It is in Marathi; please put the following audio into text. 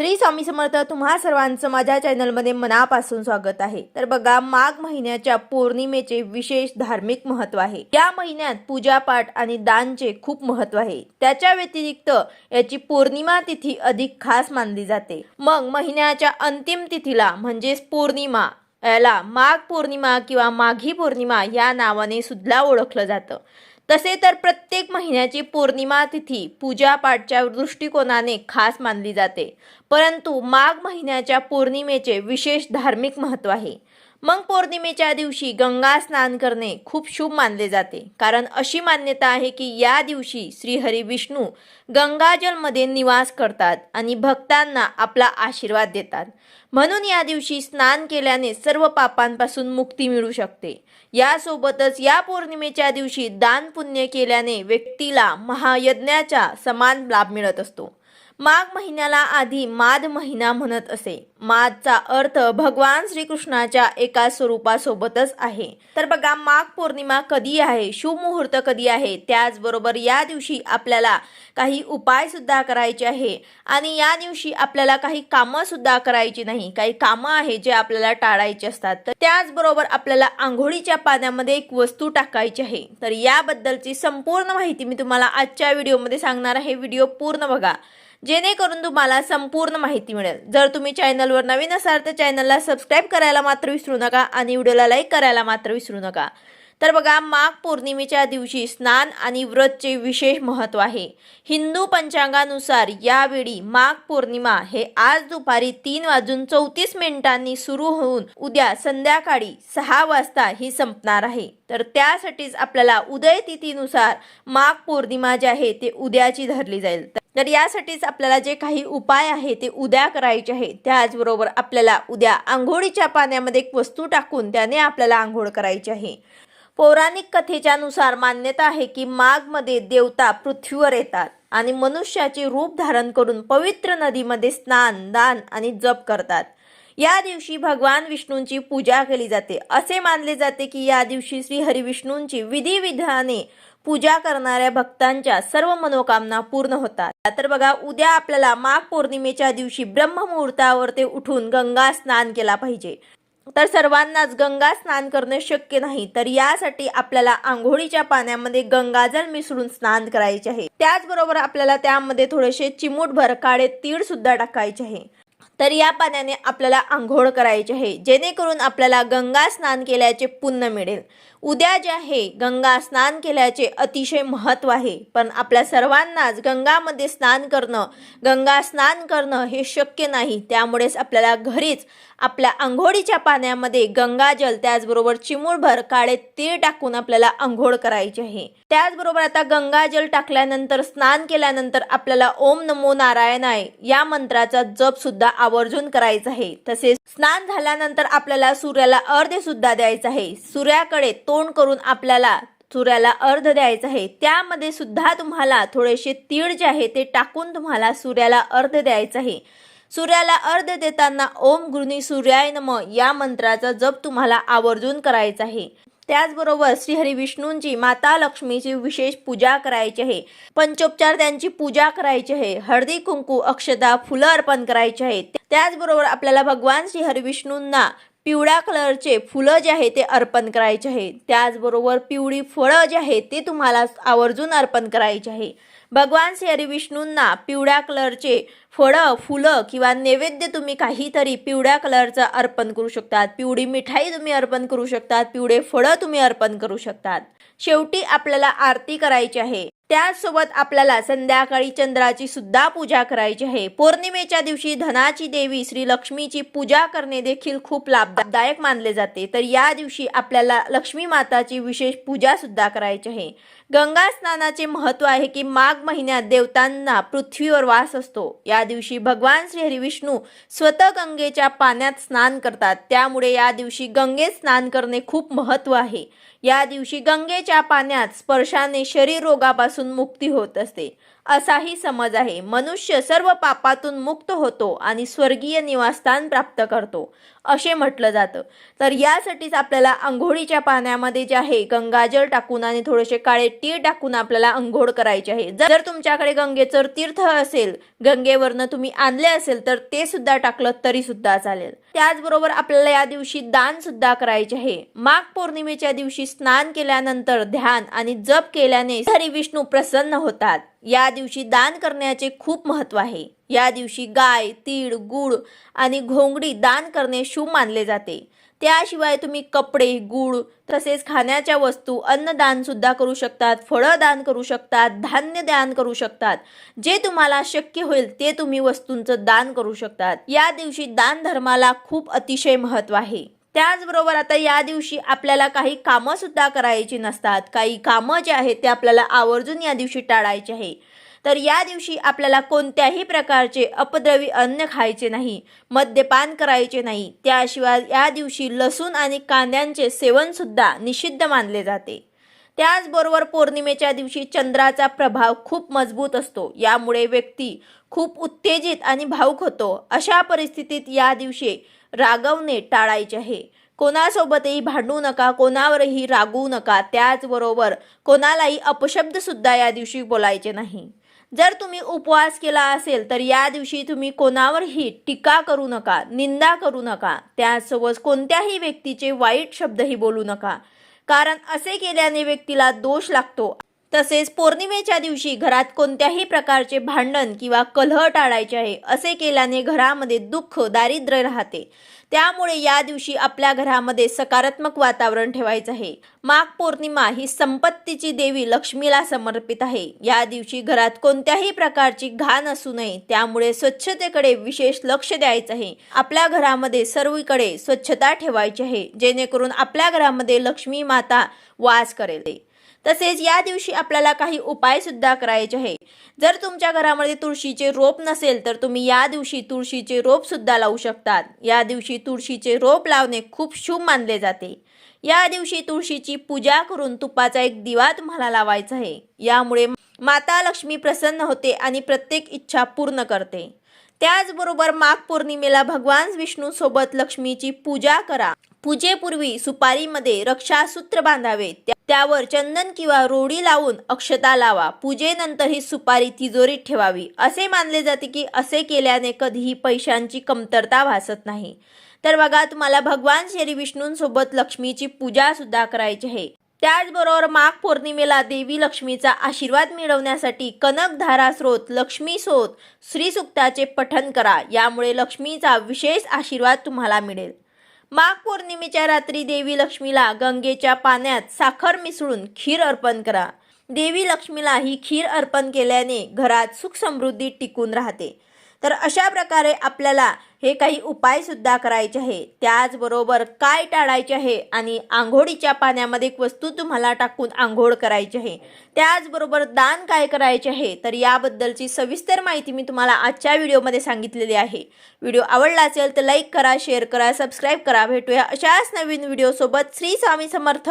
श्री स्वामी समर्थ तुम्हा सर्वांचं माझ्या चॅनलमध्ये मनापासून स्वागत आहे. तर बघा माघ महिन्याच्या पौर्णिमेचे विशेष धार्मिक महत्त्व आहे. या महिन्यात पूजापाठ आणि दानचे खूप महत्त्व आहे. त्याच्या व्यतिरिक्त याची पौर्णिमा तिथी अधिक खास मानली जाते. मग महिन्याच्या अंतिम तिथीला म्हणजेच पौर्णिमा याला माघ पौर्णिमा किंवा माघी पौर्णिमा या नावाने सुद्धा ओळखलं जातं. तसे तर प्रत्येक महिन्याची पौर्णिमा तिथी पूजापाठच्या दृष्टिकोनाने खास मानली जाते. परंतु माघ महिन्याच्या पौर्णिमेचे विशेष धार्मिक महत्त्व आहे. मग पौर्णिमेच्या दिवशी गंगा स्नान करणे खूप शुभ मानले जाते. कारण अशी मान्यता आहे की या दिवशी श्रीहरी विष्णू गंगाजलमध्ये निवास करतात आणि भक्तांना आपला आशीर्वाद देतात. म्हणून या दिवशी स्नान केल्याने सर्व पापांपासून मुक्ती मिळू शकते. यासोबतच या पौर्णिमेच्या दिवशी दान पुण्य केल्याने व्यक्तीला महायज्ञाचा समान लाभ मिळत असतो. माघ महिन्याला आधी माध महिना म्हणत असे. माघचा अर्थ भगवान श्रीकृष्णाच्या एका स्वरूपासोबतच आहे. तर बघा माघ पौर्णिमा कधी आहे? शुभ मुहूर्त कधी आहे? त्याचबरोबर या दिवशी आपल्याला काही उपाय सुद्धा करायचे आहे. आणि या दिवशी आपल्याला काही कामं सुद्धा करायची नाही. काही कामं आहे जे आपल्याला टाळायचे असतात. तर त्याचबरोबर आपल्याला आंघोळीच्या पाण्यामध्ये एक वस्तू टाकायची आहे. तर याबद्दलची संपूर्ण माहिती मी तुम्हाला आजच्या व्हिडिओमध्ये सांगणार आहे. व्हिडिओ पूर्ण बघा. जेणेकरून तुम्हाला संपूर्ण माहिती मिळेल. जर तुम्ही चॅनलवर नवीन असाल तर चॅनलला सबस्क्राईब करायला मात्र विसरू नका आणि व्हिडिओला लाईक करायला मात्र विसरू नका. तर बघा माघ पौर्णिमेच्या दिवशी स्नान आणि व्रतचे विशेष महत्त्व आहे. हिंदू पंचांगानुसार यावेळी माघ पौर्णिमा हे आज दुपारी तीन वाजून चौतीस मिनिटांनी सुरू होऊन उद्या संध्याकाळी सहा वाजता ही संपणार आहे. तर त्यासाठीच आपल्याला उदय तिथीनुसार माघ पौर्णिमा जी आहे ते उद्याची धरली जाईल. तर यासाठीच आपल्याला जे काही उपाय आहे ते उद्या करायचे आहे. त्याचबरोबर आपल्याला उद्या आंघोळीच्या पाण्यामध्ये एक वस्तू टाकून त्याने आपल्याला आंघोळ करायची आहे. पौराणिक कथेच्या नुसार मान्यता आहे की माघमध्ये देवता पृथ्वीवर येतात आणि मनुष्याचे रूप धारण करून पवित्र नदीमध्ये स्नान दान आणि जप करतात. या दिवशी भगवान विष्णूंची पूजा केली जाते. असे मानले जाते की या दिवशी श्री हरिविष्णूंची विधिविधाने पूजा करणाऱ्या भक्तांच्या सर्व मनोकामना पूर्ण होतात. तर बघा उद्या आपल्याला माघ पौर्णिमेच्या दिवशी ब्रह्ममुहूर्तावर ते उठून गंगा स्नान केला पाहिजे. तर सर्वांनाच गंगा स्नान करणे शक्य नाही तर यासाठी आपल्याला आंघोळीच्या पाण्यामध्ये गंगाजल मिसळून स्नान करायचे आहे. त्याचबरोबर आपल्याला त्यामध्ये थोडेसे चिमूटभर काळे तीळ सुद्धा टाकायचे आहे. तर या पाण्याने आपल्याला आंघोळ करायची आहे जेणेकरून आपल्याला गंगा स्नान केल्याचे पुण्य मिळेल. उद्या जे आहे गंगा स्नान केल्याचे अतिशय महत्त्व आहे. पण आपल्या सर्वांनाच गंगामध्ये स्नान करणं गंगा स्नान करणं हे शक्य नाही. त्यामुळेच आपल्याला घरीच आपल्या आंघोळीच्या पाण्यामध्ये गंगाजल त्याचबरोबर चिमूळभर काळे तीळ टाकून आपल्याला आंघोळ करायची आहे. त्याचबरोबर आता गंगाजल टाकल्यानंतर स्नान केल्यानंतर आपल्याला ओम नमो नारायणाय या मंत्राचा जप सुद्धा आवर्जून करायचा आहे. तसेच स्नान झाल्यानंतर आपल्याला सूर्याला अर्ध सुद्धा द्यायचं आहे. सूर्याकडे तोंड करून आपल्याला सूर्याला अर्ध द्यायचं आहे. त्यामध्ये सुद्धा तुम्हाला थोडेसे तीळ जे आहे ते टाकून तुम्हाला सूर्याला अर्ध द्यायचं आहे. सूर्याला अर्ध देताना ओम गृणी सूर्याय नम या मंत्राचा जप तुम्हाला आवर्जून करायचा आहे. त्याचबरोबर श्रीहरी विष्णूंची माता लक्ष्मीची विशेष पूजा करायची आहे. पंचोपचार त्यांची पूजा करायची आहे. हळदी कुंकू अक्षदा फुलं अर्पण करायची आहे. त्याचबरोबर आपल्याला भगवान श्रीहरी विष्णूंना पिवळ्या कलरचे फुलं जे आहे ते अर्पण करायचे आहे. त्याचबरोबर पिवळी फळं जे आहे ते तुम्हाला आवर्जून अर्पण करायचे आहे. भगवान श्री हरिविष्णूंना पिवळ्या कलरचे फळं फुलं किंवा नैवेद्य तुम्ही काहीतरी पिवळ्या कलरचं अर्पण करू शकतात. पिवळी मिठाई तुम्ही अर्पण करू शकतात. पिवळे फळं तुम्ही अर्पण करू शकतात. शेवटी आपल्याला आरती करायची आहे. त्याचसोबत आपल्याला संध्याकाळी चंद्राची सुद्धा पूजा करायची आहे. पौर्णिमेच्या दिवशी धनाची देवी श्री लक्ष्मीची पूजा करणे देखील खूप लाभदायक मानले जाते. तर या दिवशी आपल्याला लक्ष्मी माताची विशेष पूजा सुद्धा करायची आहे. गंगा स्नानाचे महत्त्व आहे की माघ महिन्यात देवतांना पृथ्वीवर वास असतो. या दिवशी भगवान श्री हरिविष्णू स्वतः गंगेच्या पाण्यात स्नान करतात. त्यामुळे या दिवशी गंगेत स्नान करणे खूप महत्त्व आहे. या दिवशी गंगेच्या पाण्यात स्पर्शाने शरीर रोगापासून मुक्ती होत असते. असाही समज आहे. मनुष्य सर्व पापातून मुक्त होतो आणि स्वर्गीय निवासस्थान प्राप्त करतो असे म्हटलं जातं. तर यासाठीच आपल्याला आंघोळीच्या पाण्यामध्ये जे आहे गंगाजल टाकून आणि थोडेसे काळे तीळ टाकून आपल्याला अंघोळ करायची आहे. जर तुमच्याकडे गंगेचं तीर्थ असेल गंगेवरनं तुम्ही आणले असेल तर ते सुद्धा टाकलं तरी सुद्धा चालेल. त्याचबरोबर आपल्याला या दिवशी दान सुद्धा करायचे आहे. माघ पौर्णिमेच्या दिवशी स्नान केल्यानंतर ध्यान आणि जप केल्याने हरी विष्णू प्रसन्न होतात. या दिवशी दान करण्याचे खूप महत्त्व आहे. या दिवशी गाय तीळ गुळ आणि घोंगडी दान करणे शुभ मानले जाते. त्याशिवाय तुम्ही कपडे गुळ तसेच खाण्याच्या वस्तू अन्नदानसुद्धा करू शकतात फळं दान करू शकतात धान्य दान करू शकतात. जे तुम्हाला शक्य होईल ते तुम्ही वस्तूंचं दान करू शकतात. या दिवशी दान धर्माला खूप अतिशय महत्त्व आहे. त्याचबरोबर आता या दिवशी आपल्याला काही कामंसुद्धा करायची नसतात. काही कामं जे आहेत ते आपल्याला आवर्जून या दिवशी टाळायचे आहे. तर या दिवशी आपल्याला कोणत्याही प्रकारचे अपद्रवी अन्न खायचे नाही मद्यपान करायचे नाही. त्याशिवाय या दिवशी लसूण आणि कांद्यांचे सेवनसुद्धा निषिद्ध मानले जाते. त्याचबरोबर पौर्णिमेच्या दिवशी चंद्राचा प्रभाव खूप मजबूत असतो. यामुळे व्यक्ती खूप उत्तेजित आणि भावुक होतो. अशा परिस्थितीत या दिवशी रागवणे टाळायचे आहे. कोणासोबतही भांडू नका कोणावरही रागवू नका. त्याचबरोबर कोणालाही अपशब्दसुद्धा या दिवशी बोलायचे नाही. जर तुम्ही उपवास केला असेल तर या दिवशी तुम्ही कोणावरही टीका करू नका निंदा करू नका. त्यासोबत कोणत्याही व्यक्तीचे वाईट शब्दही बोलू नका. कारण असे केल्याने व्यक्तीला दोष लागतो. तसेच पौर्णिमेच्या दिवशी घरात कोणत्याही प्रकारचे भांडण किंवा कलह टाळायचे आहे असे केल्याने घरामध्ये दुःख दारिद्र्य राहते. त्यामुळे या दिवशी आपल्या घरामध्ये सकारात्मक वातावरण ठेवायचं आहे. माघ पौर्णिमा ही संपत्तीची देवी लक्ष्मीला समर्पित आहे. या दिवशी घरात कोणत्याही प्रकारची घाण असू नये त्यामुळे स्वच्छतेकडे विशेष लक्ष द्यायचं आहे. आपल्या घरामध्ये सर्वीकडे स्वच्छता ठेवायची आहे जेणेकरून आपल्या घरामध्ये लक्ष्मी माता वास करेल. तसेच या दिवशी आपल्याला काही उपाय सुद्धा करायचे आहे. जर तुमच्या घरामध्ये तुळशीचे रोप नसेल तर तुम्ही या दिवशी तुळशीचे रोप सुद्धा लावू शकतात. या दिवशी तुळशीचे रोप लावणे खूप शुभ मानले जाते. या दिवशी तुळशीची पूजा करून तुपाचा एक दिवा तुम्हाला लावायचा आहे. यामुळे माता लक्ष्मी प्रसन्न होते आणि प्रत्येक इच्छा पूर्ण करते. त्याचबरोबर माघ पौर्णिमेला भगवान विष्णू सोबत लक्ष्मीची पूजा करा. पूजेपूर्वी सुपारीमध्ये रक्षासूत्र बांधावे. त्या- त्यावर चंदन किंवा रोडी लावून अक्षता लावा. पूजेनंतर ही सुपारी तिजोरीत ठेवावी. असे मानले जाते की असे केल्याने कधीही पैशांची कमतरता भासत नाही. तर बघा तुम्हाला भगवान श्री विष्णूंसोबत लक्ष्मीची पूजा सुद्धा करायची आहे. त्याचबरोबर माघ पौर्णिमेला देवी लक्ष्मीचा आशीर्वाद मिळवण्यासाठी कनकधारा स्रोत लक्ष्मी स्रोत श्रीसुक्ताचे पठन करा. यामुळे लक्ष्मीचा विशेष आशीर्वाद तुम्हाला मिळेल. माघ पौर्णिमेच्या रात्री देवी लक्ष्मीला गंगेच्या पाण्यात साखर मिसळून खीर अर्पण करा. देवी लक्ष्मीला ही खीर अर्पण केल्याने घरात सुख समृद्धी टिकून राहते. तर अशा प्रकारे आपल्याला हे काही उपाय सुद्धा करायचे आहे. त्याचबरोबर काय टाळायचे आहे आणि आंघोळीच्या पाण्यामध्ये एक वस्तू तुम्हाला टाकून आंघोळ करायची आहे. त्याचबरोबर दान काय करायचे आहे तर याबद्दलची सविस्तर माहिती मी तुम्हाला आजच्या व्हिडिओमध्ये सांगितलेली आहे. व्हिडिओ आवडला असेल तर लाईक करा शेअर करा सबस्क्राईब करा. भेटूया अशाच नवीन व्हिडिओसोबत. श्री स्वामी समर्थ.